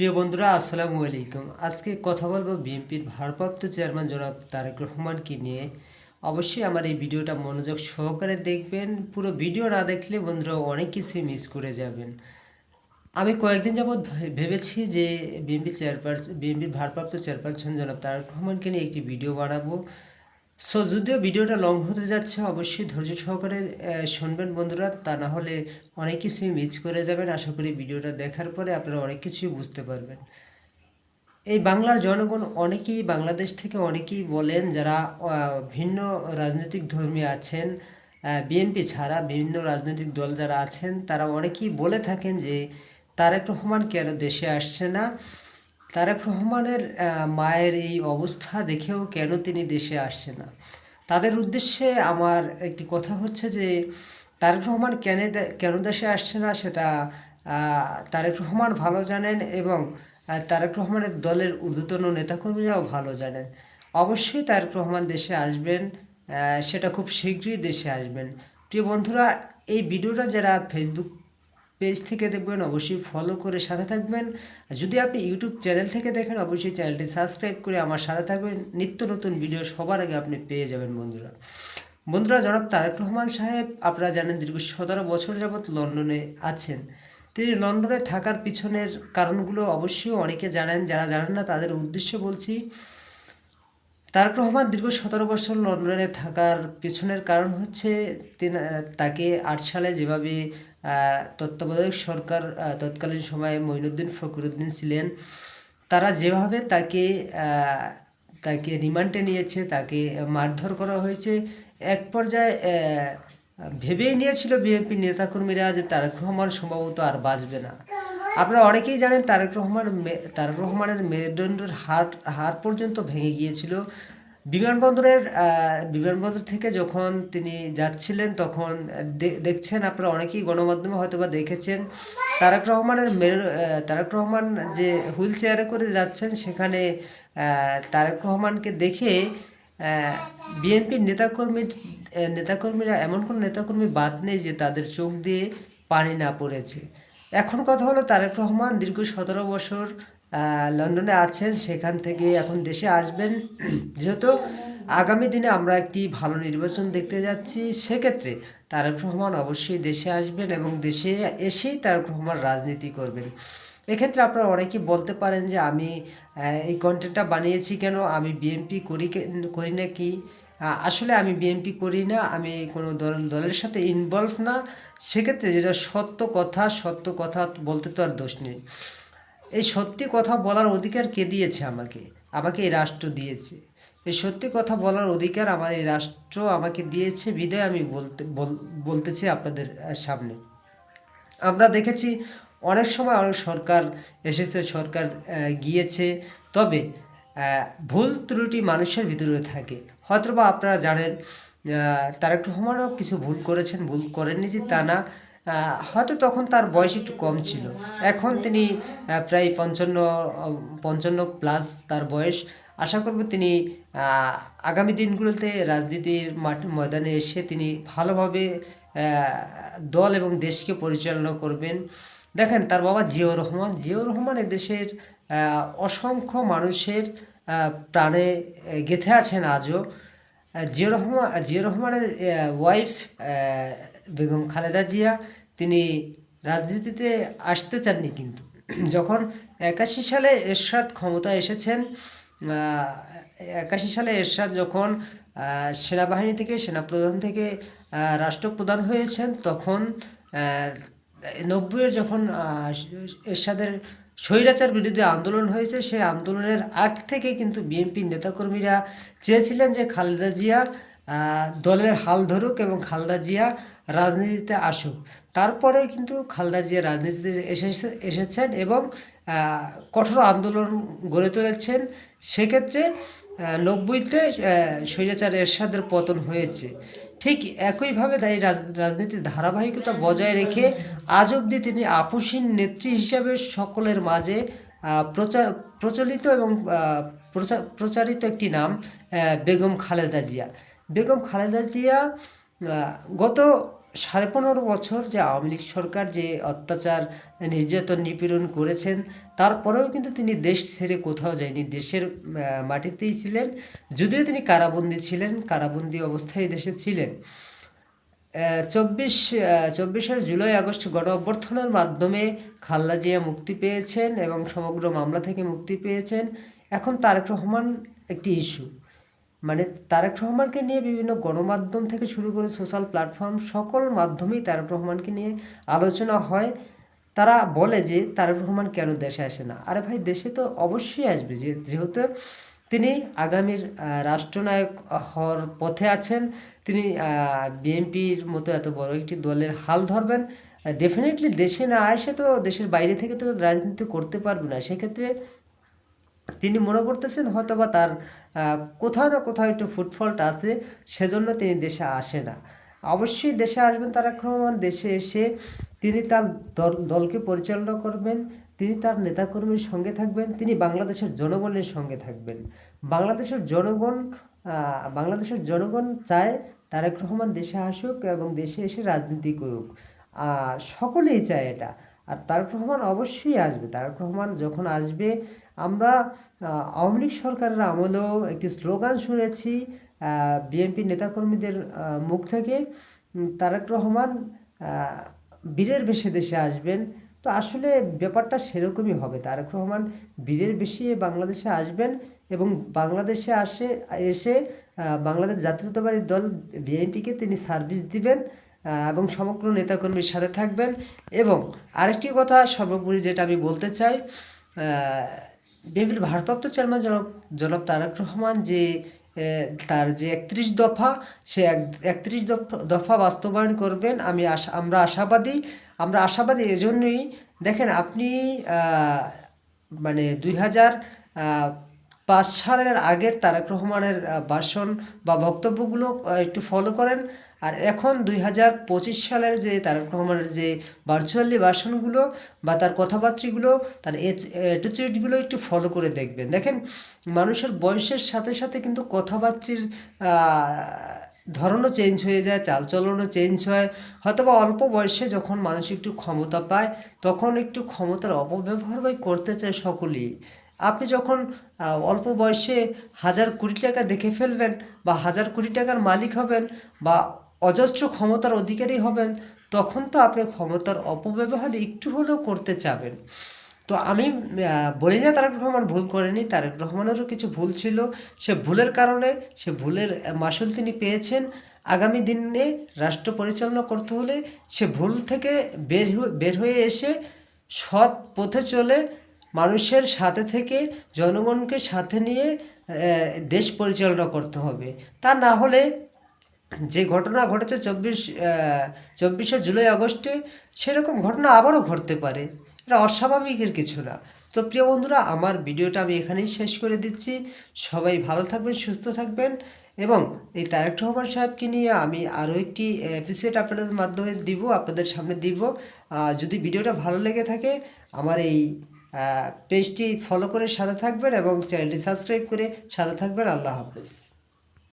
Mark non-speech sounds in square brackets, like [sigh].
প্রিয় বন্ধুরা, আসসালামু আলাইকুম। আজকে কথা বলব বিএনপির ভারপ্রাপ্ত চেয়ারম্যান জনাব তারেক রহমানকে নিয়ে। অবশ্যই আমার এই ভিডিওটা মনোযোগ সহকারে দেখবেন। পুরো ভিডিও না দেখলে বন্ধুরা অনেক কিছুই মিস করে যাবেন। আমি কয়েকদিন যাবৎ ভেবেছি যে বিএনপি চেয়ারপারসন বিএনপির ভারপ্রাপ্ত চেয়ারপারসন জনাব তারেক রহমানকে নিয়ে একটি ভিডিও বানাবো। সো যদিও ভিডিওটা লং হতে যাচ্ছে, অবশ্যই ধৈর্য সহকারে শুনবেন বন্ধুরা। তা না হলে অনেক কিছুই মিস করে যাবেন। আশা করি ভিডিওটা দেখার পরে আপনারা অনেক কিছুই বুঝতে পারবেন। এই বাংলার জনগণ অনেকেই বাংলাদেশ থেকে অনেকেই বলেন যারা ভিন্ন রাজনৈতিক ধর্মী আছেন বিএনপি ছাড়া বিভিন্ন রাজনৈতিক দল যারা আছেন, তারা অনেকেই বলে থাকেন যে তারেক রহমান কেন দেশে আসছে না? তারেক রহমানের মায়ের এই অবস্থা দেখেও কেন তিনি দেশে আসছে না? তাদের উদ্দেশ্যে আমার একটি কথা হচ্ছে যে, তারেক রহমান কেন কেন দেশে আসছে না সেটা তারেক রহমান ভালো জানেন এবং তারেক রহমানের দলের ঊর্ধ্বতন নেতাকর্মীরাও ভালো জানেন। অবশ্যই তারেক রহমান দেশে আসবেন সেটা খুব শীঘ্রই দেশে আসবেন। প্রিয় বন্ধুরা, এই ভিডিওটা যারা ফেসবুক পেজ থেকে দেখবেন, অবশ্যই ফলো করে সাথে থাকবেন। আর যদি আপনি ইউটিউব চ্যানেল থেকে দেখেন, অবশ্যই চ্যানেলটি সাবস্ক্রাইব করে আমার সাথে থাকবেন। নিত্য নতুন ভিডিও সবার আগে আপনি পেয়ে যাবেন বন্ধুরা। বন্ধুরা, জনাব তারেক রহমান সাহেব, আপনারা জানেন দীর্ঘ সতেরো বছর যাবৎ লন্ডনে আছেন। তিনি লন্ডনে থাকার পিছনের কারণগুলো অবশ্যই অনেকে জানেন। যারা জানেন না, তাদের উদ্দেশ্য বলছি, তারেক রহমান দীর্ঘ সতেরো বছর লন্ডনে থাকার পেছনের কারণ হচ্ছে, তিনি তাকে আট সালে যেভাবে তত্ত্বাবধায়ক সরকার তৎকালীন সময়ে মঈনুদ্দিন ফখরুদ্দিন ছিলেন। তারা যেভাবে তাকে তাকে রিমান্ডে নিয়েছে, তাকে মারধর করা হয়েছে, এক পর্যায়ে ভেবেই নিয়েছিল বিএনপি নেতাকর্মীরা যে তারেক রহমান সম্ভবত আর বাঁচবে না। আপনারা অনেকেই জানেন তারেক রহমান তারেক রহমানের মেরুদণ্ডের হাড় হাড় পর্যন্ত ভেঙে গিয়েছিল। বিমানবন্দরের বিমানবন্দর থেকে যখন তিনি যাচ্ছিলেন, তখন দেখছেন আপনারা অনেকেই গণমাধ্যমে হয়তো বা দেখেছেন, তারেক রহমানের মেরু তারেক রহমান যে হুইল চেয়ারে করে যাচ্ছেন, সেখানে তারেক রহমানকে দেখে বিএনপির নেতাকর্মী নেতাকর্মীরা এমন কোনো নেতাকর্মী বাদ নেই যে তাদের চোখ দিয়ে পানি না পড়েছে। এখন কথা হলো তারেক রহমান দীর্ঘ সতেরো বছর লন্ডনে আছেন, সেখান থেকে এখন দেশে আসবেন। [clears throat] যেহেতু আগামী দিনে আমরা একটি ভালো নির্বাচন দেখতে যাচ্ছি, সেক্ষেত্রে তারেক রহমান অবশ্যই দেশে আসবেন এবং দেশে এসেই তারেক রহমান রাজনীতি করবেন। এক্ষেত্রে আপনারা অনেকেই বলতে পারেন যে আমি এই কন্টেন্টটা বানিয়েছি কেন? আমি বিএনপি করি করি না কি? আসলে আমি বিএনপি করি না, আমি কোনো দল, দলের সাথে ইনভলভ না। সেক্ষেত্রে যেটা সত্য কথা সত্য কথা বলতে তো আর দোষ নেই। এই সত্যি কথা বলার অধিকার কে দিয়েছে আমাকে? আমাকে এই রাষ্ট্র দিয়েছে। এই সত্যি কথা বলার অধিকার আমার এই রাষ্ট্র আমাকে দিয়েছে। বিদায় আমি বলতে বল- বলতেছি আপনাদের সামনে। আমরা দেখেছি অনেক সময় অনেক সরকার এসেছে সরকার গিয়েছে। তবে ভুল ত্রুটি মানুষের ভিতরে থাকে। হয়তোবা আপনারা জানেন আহ, তারেক রহমানও কিছু ভুল করেছেন ভুল করেননি যে তা না। হয়তো তখন তার বয়স একটু কম ছিল। এখন তিনি প্রায় পঞ্চান্ন পঞ্চান্ন প্লাস তার বয়স। আশা করব তিনি আগামী দিনগুলোতে রাজনীতির মাঠ ময়দানে এসে তিনি ভালোভাবে দল এবং দেশকে পরিচালনা করবেন। দেখেন তার বাবা জিয়াউর রহমান। জিয়াউর রহমান এদেশের আহ, অসংখ্য মানুষের প্রাণে গেঁথে আছেন আজও। জিয়াউর রহমান জিয়াউর রহমানের ওয়াইফ বেগম খালেদা জিয়া। তিনি রাজনীতিতে আসতে চাননি কিন্তু। যখন একাশি সালে এরশাদ ক্ষমতা এসেছেন একাশি সালে এরশাদ যখন সেনাবাহিনী থেকে, সেনাপ্রধান থেকে রাষ্ট্রপ্রধান হয়েছেন, তখন নব্বইয়ের যখন এরশাদের স্বৈরাচার বিরুদ্ধে আন্দোলন হয়েছে, সেই আন্দোলনের আগ থেকে কিন্তু বিএনপির নেতাকর্মীরা চেয়েছিলেন যে খালেদা জিয়া দলের হাল ধরুক এবং খালেদা জিয়া রাজনীতিতে আসুক। তারপরে কিন্তু খালেদা জিয়া রাজনীতিতে এসেছে, এসেছেন এবং কঠোর আন্দোলন গড়ে তুলেছেন। সেক্ষেত্রে নব্বইতে স্বৈরাচার এরশাদের পতন হয়েছে। ঠিক একইভাবে তাই রাজ- রাজনীতির ধারাবাহিকতা বজায় রেখে আজ অবধি তিনি আপসীন নেত্রী হিসাবে সকলের মাঝে প্রচলিত এবং প্রচারিত একটি নাম বেগম খালেদা জিয়া। বেগম খালেদা জিয়া গত সাড়ে পনেরো বছর যে আওয়ামী লীগ সরকার যে অত্যাচার, নির্যাতন, নিপীড়ন করেছেন, তারপরেও কিন্তু তিনি দেশ ছেড়ে কোথাও যায়নি। দেশের মাটিতেই ছিলেন, যদিও তিনি কারাবন্দী ছিলেন, কারাবন্দী অবস্থায় দেশে ছিলেন। চব্বিশ চব্বিশের জুলাই, আগস্ট গণ অভ্যর্থনার মাধ্যমে খালেদা জিয়া মুক্তি পেয়েছেন এবং সমগ্র মামলা থেকে মুক্তি পেয়েছেন। এখন তারেক রহমান একটি ইস্যু। মানে তারেক রহমানকে নিয়ে বিভিন্ন গণমাধ্যম থেকে শুরু করে সোশ্যাল প্ল্যাটফর্ম সকল মাধ্যমেই তারেক রহমানকে নিয়ে আলোচনা হয়। তারা বলে যে তারেক রহমান কেন দেশে আসে না? আরে ভাই, দেশে তো অবশ্যই আসবে। যে, যেহেতু তিনি আগামীর রাষ্ট্রনায়ক হওয়ার পথে আছেন, তিনি বিএনপির মতো এত বড় একটি দলের হাল ধরবেন। ডেফিনেটলি দেশে না আসে তো দেশের বাইরে থেকে তো রাজনীতি করতে পারবে না। সেক্ষেত্রে তিনি মনে করতেছেন হয়তো বা তার কোথাও না কোথাও একটু ফুটফল্ট আছে, সেজন্য তিনি দেশে আসে না। অবশ্যই দেশে আসবেন তারেক রহমান, দেশে এসে তিনি তার দল, দলকে পরিচালনা করবেন, তিনি তার নেতাকর্মীর সঙ্গে থাকবেন, তিনি বাংলাদেশের জনগণের সঙ্গে থাকবেন। বাংলাদেশের জনগণ বাংলাদেশের জনগণ চায় তারেক রহমান দেশে আসুক এবং দেশে এসে রাজনীতি করুক। সকলেই চায় এটা। আর তারেক রহমান অবশ্যই আসবে। তারেক রহমান যখন আসবে, আমরা আওয়ামী লীগ সরকারের আমলেও একটি স্লোগান শুনেছি বিএনপি নেতাকর্মীদের মুখ থেকে তারেক রহমান বীরের বেশে দেশে আসবেন। তো আসলে ব্যাপারটা সেরকমই হবে। তারেক রহমান বীরের বেশি বাংলাদেশে আসবেন এবং বাংলাদেশে আসে, এসে বাংলাদেশ জাতীয়তাবাদী দল, বিএনপিকে তিনি সার্ভিস দিবেন। এবং সমগ্র নেতাকর্মীর সাথে থাকবেন। এবং আরেকটি কথা সর্বোপরি যেটা আমি বলতে চাই বিএনপির ভারপ্রাপ্ত চেয়ারম্যান জনাব জনাব তারেক রহমান যে তার যে একত্রিশ দফা, সে একত্রিশ দফা বাস্তবায়ন করবেন। আমি আশা, আমরা আশাবাদী আমরা আশাবাদী এজন্যই, দেখেন আপনি মানে দুই হাজার পাঁচ সালের আগের তারেক রহমানের ভাষণ বা বক্তব্যগুলো একটু ফলো করেন। আর এখন দুই হাজার পঁচিশ সালের যে তারেক রহমানের যে ভার্চুয়ালি ভাষণগুলো বা তার কথাবার্তাগুলো, তার অ্যাটিচিউডগুলো একটু ফলো করে দেখবেন। দেখেন, মানুষের বয়সের সাথে সাথে কিন্তু কথাবার্তির ধরনও চেঞ্জ হয়ে যায়, চালচলনও চেঞ্জ হয়। হয়তোবা অল্প বয়সে যখন মানুষ একটু ক্ষমতা পায়, তখন একটু ক্ষমতার অপব্যবহার ভাই করতে চায় সকলেই। আপনি যখন অল্প বয়সে হাজার কোটি টাকা দেখে ফেলবেন বা হাজার কোটি টাকার মালিক হবেন বা অজস্র ক্ষমতার অধিকারী হবেন, তখন তো আপনি ক্ষমতার অপব্যবহার একটু হলেও করতে চাবেন। তো আমি বলি না তারেক রহমান ভুল করেনি, তারেক রহমানেরও কিছু ভুল ছিল। সে ভুলের কারণে, সে ভুলের মাসুল তিনি পেয়েছেন। আগামী দিনে রাষ্ট্র পরিচালনা করতে হলে সে ভুল থেকে বের বের হয়ে এসে সৎ পথে চলে, মানুষের সাথে থেকে জনগণকে সাথে নিয়ে দেশ পরিচালনা করতে হবে। তা না হলে যে ঘটনা ঘটেছে চব্বিশ চব্বিশে জুলাই আগস্টে, সেরকম ঘটনা আবারও ঘটতে পারে। এটা অস্বাভাবিকের কিছু না। তো প্রিয় বন্ধুরা, আমার ভিডিওটা আমি এখানেই শেষ করে দিচ্ছি। সবাই ভালো থাকবেন, সুস্থ থাকবেন এবং এই তারেক রহমান সাহেবকে নিয়ে আমি আরও একটি এপিসোড আপনাদের মাধ্যমে দিব, আপনাদের সামনে দিব। যদি ভিডিওটা ভালো লেগে থাকে, আমার এই পেজটি ফলো করে সাথে থাকবেন এবং চ্যানেলটি সাবস্ক্রাইব করে সাথে থাকবেন। আল্লাহ হাফেজ।